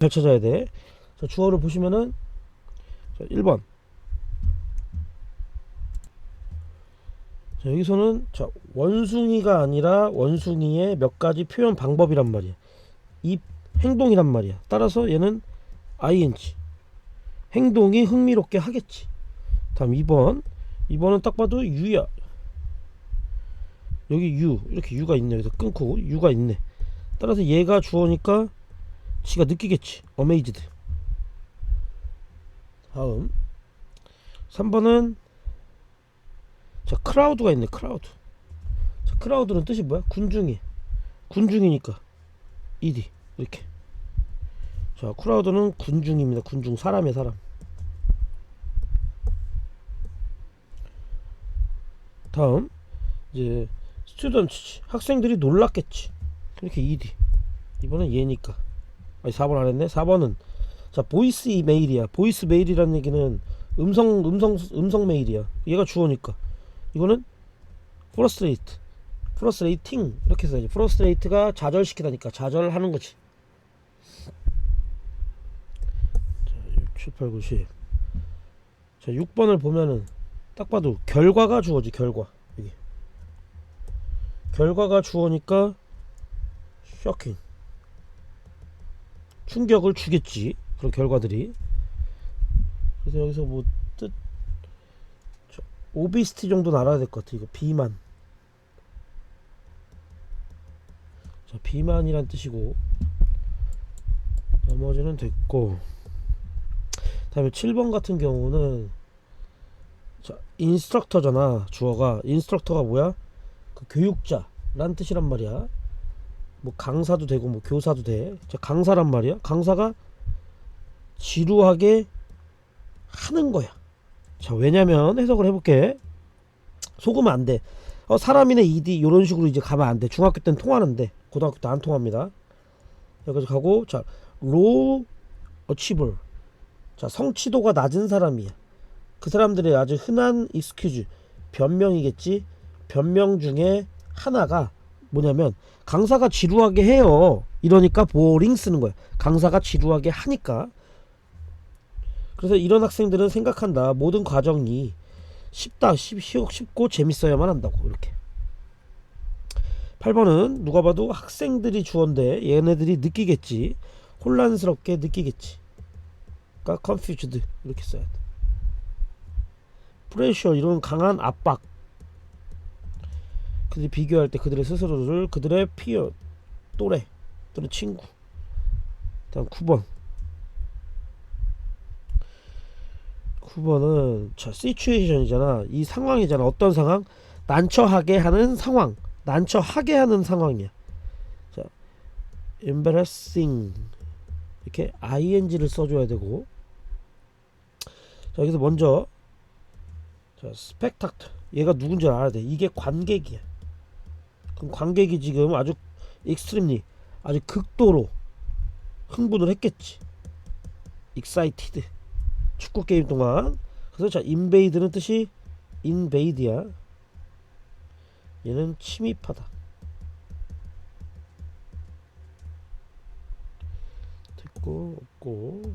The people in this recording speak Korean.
잘 찾아야 돼. 자, 주어를 보시면은 자, 1번. 자, 여기서는 자, 원숭이가 아니라 원숭이의 몇 가지 표현 방법이란 말이야. 이 행동이란 말이야. 따라서 얘는 ing. 행동이 흥미롭게 하겠지. 다음 2번. 2번은 딱 봐도 유야. 여기 유. 이렇게 유가 있네. 그래서 끊고 유가 있네. 따라서 얘가 주어니까 지가 느끼겠지. 어메이즈드. 다음 3번은 자 크라우드가 있네. 크라우드. 자, 크라우드는 뜻이 뭐야? 군중이. 군중이니까 ed 이렇게. 자 크라우드는 군중입니다. 군중 사람의 사람. 다음 이제 스튜던트 학생들이 놀랐겠지. 이렇게 ed. 이번엔 얘니까. 아니 4번 안 했네. 4번은 자 보이스 메일이야. 보이스 메일이라는 얘기는 음성 음성 음성 메일이야. 얘가 주어니까 이거는 프로스트레이트, 프로스트레이팅 이렇게 써야지. 프로스트레이트가 좌절시키다니까 좌절하는 거지. 자 6, 7, 8, 9, 10. 자 6번을 보면은 딱 봐도 결과가 주어지 결과 여기 결과가 주어니까 쇼킹 충격을 주겠지 그런 결과들이. 그래서 여기서 뭐 뜻 오비스티 정도는 알아야 될 것 같아 이거. 비만. 자 비만이란 뜻이고 나머지는 됐고. 다음에 7번 같은 경우는 자 인스트럭터잖아 주어가. 인스트럭터가 뭐야? 그 교육자란 뜻이란 말이야 뭐 강사도 되고 뭐 교사도 돼. 자, 강사란 말이야. 강사가 지루하게 하는 거야. 자, 왜냐면 해석을 해볼게. 속으면 안 돼. 어, 사람이네 ED 이런 식으로 이제 가면 안 돼. 중학교 때는 통하는데 고등학교 때 안 통합니다. 여기서 가고 자, low achiever. 자, 성취도가 낮은 사람이야. 그 사람들의 아주 흔한 excuse 변명이겠지. 변명 중에 하나가 뭐냐면 강사가 지루하게 해요. 이러니까 보링 쓰는 거야. 강사가 지루하게 하니까. 그래서 이런 학생들은 생각한다. 모든 과정이 쉽다, 쉽, 쉽- 쉽고 재밌어야만 한다고. 이렇게. 8번은 누가 봐도 학생들이 주어인데 얘네들이 느끼겠지. 혼란스럽게 느끼겠지. 그러니까 confused 이렇게 써야 돼. 프레셔 이런 강한 압박 그들이 비교할 때 그들의 스스로를 그들의 피어 또래 또는 친구 다음 9번. 9번은 자 시츄에이션이잖아. 이 상황이잖아. 어떤 상황? 난처하게 하는 상황. 난처하게 하는 상황이야. 자 embarrassing. 이렇게 ing를 써줘야 되고. 자 여기서 먼저. 자 스펙탁터 얘가 누군지 알아야 돼. 이게 관객이야 그럼 관객이 지금 아주 익스트림리 아주 극도로 흥분을 했겠지. excited 축구 게임 동안 그래서 자 invade는 뜻이 invade야. 얘는 침입하다. 됐고 없고